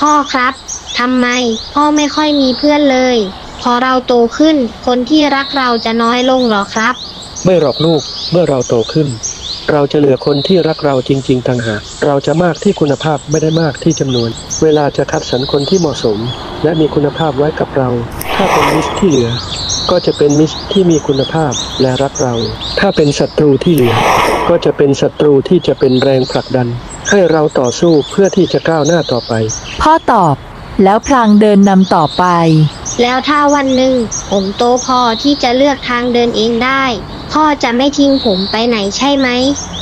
พ่อครับ ทำไม พ่อไม่ค่อยมีเพื่อนเลย พอเราโตขึ้น คนที่รักเราจะน้อยลงหรอครับ ไม่หรอกลูก เมื่อเราโตขึ้น เราจะเหลือคนที่รักเราจริง ๆต่างหาก เราจะมากที่คุณภาพไม่ได้มากที่จำนวน เวลาจะคัดสรรคนที่เหมาะสม และมีคุณภาพไว้กับเรา ถ้าเป็นมิสที่เหลือ ก็จะเป็นมิสที่มีคุณภาพและรักเรา ถ้าเป็นศัตรูที่เหลือ ก็จะเป็นศัตรูที่จะเป็นแรงผลักดัน ให้เราต่อสู้เพื่อที่จะก้าวหน้าต่อไป พ่อตอบ แล้วพลางเดินนำต่อไป แล้วถ้าวันหนึ่ง ผมโตพอที่จะเลือกทางเดินเองได้ พ่อจะไม่ทิ้งผมไปไหนใช่ไหม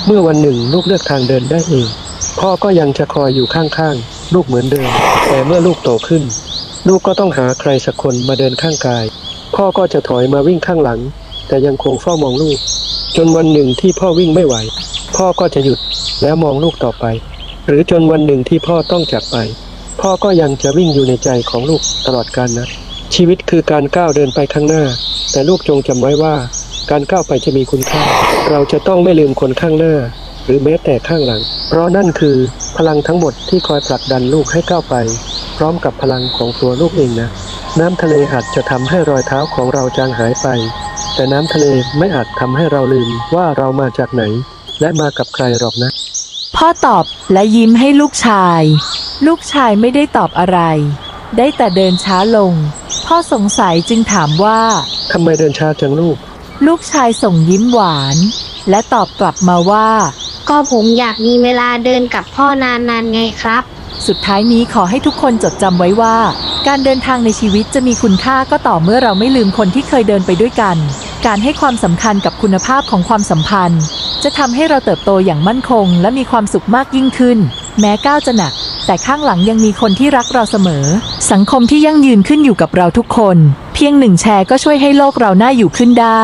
เมื่อวันหนึ่งลูกเลือกทางเดินได้เอง พ่อก็ยังจะคอยอยู่ข้างๆ ลูกเหมือนเดิม แต่เมื่อลูกโตขึ้น ลูกก็ต้องหาใครสักคนมาเดินข้างกาย พ่อก็จะถอยมาวิ่งข้างหลัง แต่ยังคงเฝ้ามองลูก จนวันหนึ่งที่พ่อวิ่งไม่ไหว พ่อก็จะหยุดแล้วมองลูกต่อไป หรือจนวันหนึ่งที่พ่อต้องจากไป พ่อก็ยังจะวิ่งอยู่ในใจของลูกตลอดกาลนะ ชีวิตคือการก้าวเดินไปข้างหน้า แต่ลูกจงจำไว้ว่า การก้าวไปจะมีคุณค่า เราจะต้องไม่ลืมคนข้างหน้า หรือแม้แต่ข้างหลัง เพราะนั่นคือพลังทั้งหมดที่คอยผลักดันลูกให้ก้าวไป พร้อมกับพลังของตัวลูกเองนะน้ำทะเลอาจจะทำให้รอยเท้าของเราจางหายไป แต่น้ำทะเลไม่อาจทำให้เราลืมว่าเรามาจากไหน และมากับใครหรอกนะ พ่อตอบและยิ้มให้ลูกชาย ลูกชายไม่ได้ตอบอะไร ได้แต่เดินช้าลง พ่อสงสัยจึงถามว่า ทำไมเดินช้าจังลูก ลูกชายส่งยิ้มหวาน และตอบกลับมาว่า ก็ผมอยากมีเวลาเดินกับพ่อนานๆไงครับ สุดท้ายนี้ขอให้ทุกคนจดจำไว้ว่า การเดินทางในชีวิตจะมีคุณค่าก็ต่อเมื่อเราไม่ลืมคนที่เคยเดินไปด้วยกัน การให้ความสำคัญกับคุณภาพของความสัมพันธ์ จะทำให้เราเติบโตอย่างมั่นคง และมีความสุขมากยิ่งขึ้น แม้ก้าวจะหนัก แต่ข้างหลังยังมีคนที่รักเราเสมอ สังคมที่ยั่งยืนขึ้นอยู่กับเราทุกคน เพียงหนึ่งแชร์ก็ช่วยให้โลกเราน่าอยู่ขึ้นได้